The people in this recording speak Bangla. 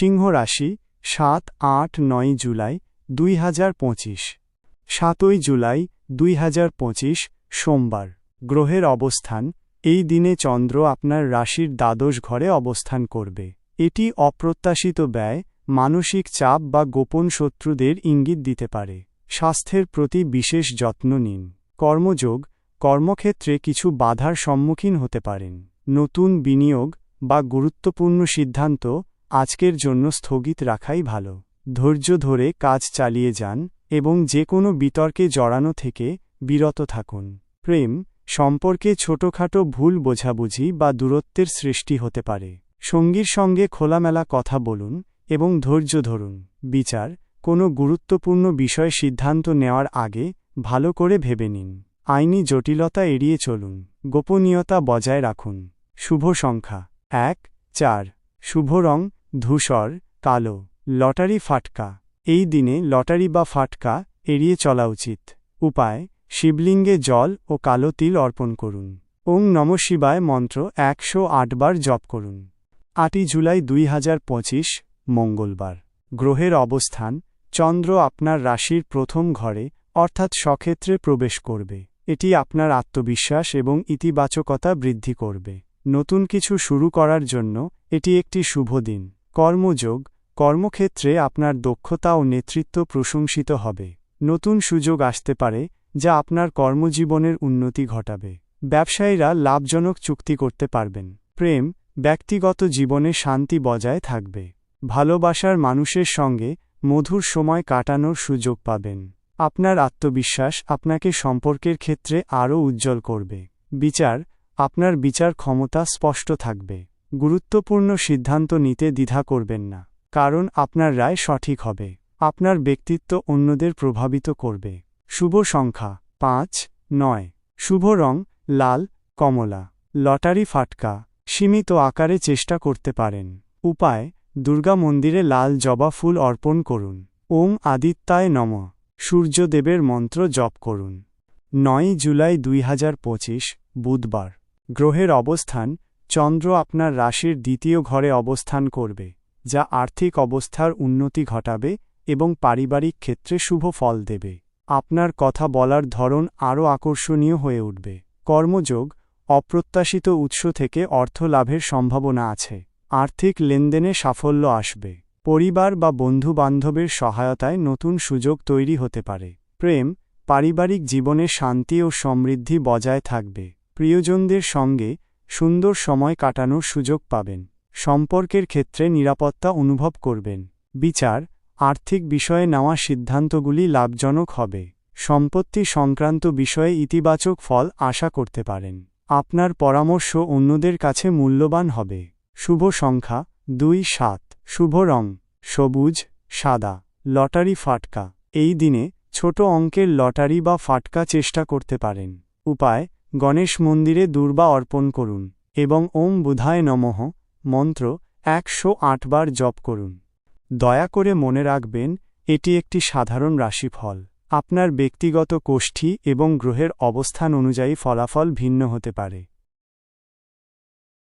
সিংহ রাশি, সাত, আট, নয় জুলাই দুই হাজার পঁচিশ। সাতই জুলাই দুই হাজার পঁচিশ, সোমবার। গ্রহের অবস্থান, এই দিনে চন্দ্র আপনার রাশির দ্বাদশ ঘরে অবস্থান করবে। এটি অপ্রত্যাশিত ব্যয়, মানসিক চাপ বা গোপন শত্রুদের ইঙ্গিত দিতে পারে। স্বাস্থ্যের প্রতি বিশেষ যত্ন নিন। কর্মযোগ, কর্মক্ষেত্রে কিছু বাধার সম্মুখীন হতে পারেন। নতুন বিনিয়োগ বা গুরুত্বপূর্ণ সিদ্ধান্ত আজকের জন্য স্থগিত রাখাই ভালো। ধৈর্য ধরে কাজ চালিয়ে যান এবং যে কোনো বিতর্কে জড়ানো থেকে বিরত থাকুন। প্রেম সম্পর্কে ছোটখাটো ভুল বোঝাবুঝি বা দূরত্বের সৃষ্টি হতে পারে। সঙ্গীর সঙ্গে খোলামেলা কথা বলুন এবং ধৈর্য ধরুন। বিচার কোনো গুরুত্বপূর্ণ বিষয় সিদ্ধান্ত নেওয়ার আগে ভালো করে ভেবে নিন। আইনি জটিলতা এড়িয়ে চলুন। গোপনীয়তা বজায় রাখুন। শুভ সংখ্যা। এক, চার। শুভ রং ধূসর, কালো, লটারি ফাটকা। এই দিনে লটারি বা ফাটকা এড়িয়ে চলা উচিত। উপায়, শিবলিঙ্গে জল ও কালো তিল অর্পণ করুন। ওং নম শিবায় মন্ত্র একশো বার জপ করুন। আটই জুলাই দুই হাজার পঁচিশ, মঙ্গলবার। গ্রহের অবস্থান, চন্দ্র আপনার রাশির প্রথম ঘরে, অর্থাৎ সক্ষেত্রে প্রবেশ করবে। এটি আপনার আত্মবিশ্বাস এবং ইতিবাচকতা বৃদ্ধি করবে। নতুন কিছু শুরু করার জন্য এটি একটি শুভ দিন। কর্মযোগ, কর্মক্ষেত্রে আপনার দক্ষতা ও নেতৃত্ব প্রশংসিত হবে। নতুন সুযোগ আসতে পারে, যা আপনার কর্মজীবনের উন্নতি ঘটাবে। ব্যবসায়ীরা লাভজনক চুক্তি করতে পারবেন। প্রেম, ব্যক্তিগত জীবনে শান্তি বজায় থাকবে। ভালোবাসার মানুষের সঙ্গে মধুর সময় কাটানোর সুযোগ পাবেন। আপনার আত্মবিশ্বাস আপনাকে সম্পর্কের ক্ষেত্রে আরও উজ্জ্বল করবে। বিচার, আপনার বিচার ক্ষমতা স্পষ্ট থাকবে। গুরুত্বপূর্ণ সিদ্ধান্ত নিতে দ্বিধা করবেন না, কারণ আপনার রায় সঠিক হবে, আপনার ব্যক্তিত্ব অন্যদের প্রভাবিত করবে। শুভ সংখ্যা পাঁচ, নয়। শুভ রং লাল, কমলা। লটারি ফাটকা, সীমিত আকারে চেষ্টা করতে পারেন। উপায়, দুর্গা মন্দিরে লাল জবা ফুল অর্পণ করুন। ওম আদিত্যায় নম। সূর্যদেবের মন্ত্র জপ করুন। নয় জুলাই দুই হাজার পঁচিশ, বুধবার। গ্রহের অবস্থান চন্দ্র আপনার রাশির দ্বিতীয় ঘরে অবস্থান করবে, যা আর্থিক অবস্থার উন্নতি ঘটাবে এবং পারিবারিক ক্ষেত্রে শুভ ফল দেবে। আপনার কথা বলার ধরন আরও আকর্ষণীয় হয়ে উঠবে। কর্মযোগ, অপ্রত্যাশিত উৎস থেকে অর্থ লাভের সম্ভাবনা আছে। আর্থিক লেনদেনে সাফল্য আসবে। পরিবার বা বন্ধুবান্ধবের সহায়তায় নতুন সুযোগ তৈরি হতে পারে। প্রেম, পারিবারিক জীবনে শান্তি ও সমৃদ্ধি বজায় থাকবে। প্রিয়জনদের সঙ্গে সুন্দর সময় কাটানোর সুযোগ পাবেন। সম্পর্কের ক্ষেত্রে নিরাপত্তা অনুভব করবেন। বিচার, আর্থিক বিষয়ে নেওয়া সিদ্ধান্তগুলি লাভজনক হবে। সম্পত্তি সংক্রান্ত বিষয়ে ইতিবাচক ফল আশা করতে পারেন। আপনার পরামর্শ অন্যদের কাছে মূল্যবান হবে। শুভ সংখ্যা, দুই, সাত। শুভ রং, সবুজ, সাদা। লটারি ফাটকা। এই দিনে ছোট অঙ্কের লটারি বা ফাটকা চেষ্টা করতে পারেন। উপায় গণেশ মন্দিরে দুর্বা অর্পণ করুন এবং ওম বুধায় নমঃ মন্ত্র একশো আট বার জপ করুন। দয়া করে মনে রাখবেন, এটি একটি সাধারণ রাশিফল। আপনার ব্যক্তিগত কোষ্ঠী এবং গ্রহের অবস্থান অনুযায়ী ফলাফল ভিন্ন হতে পারে।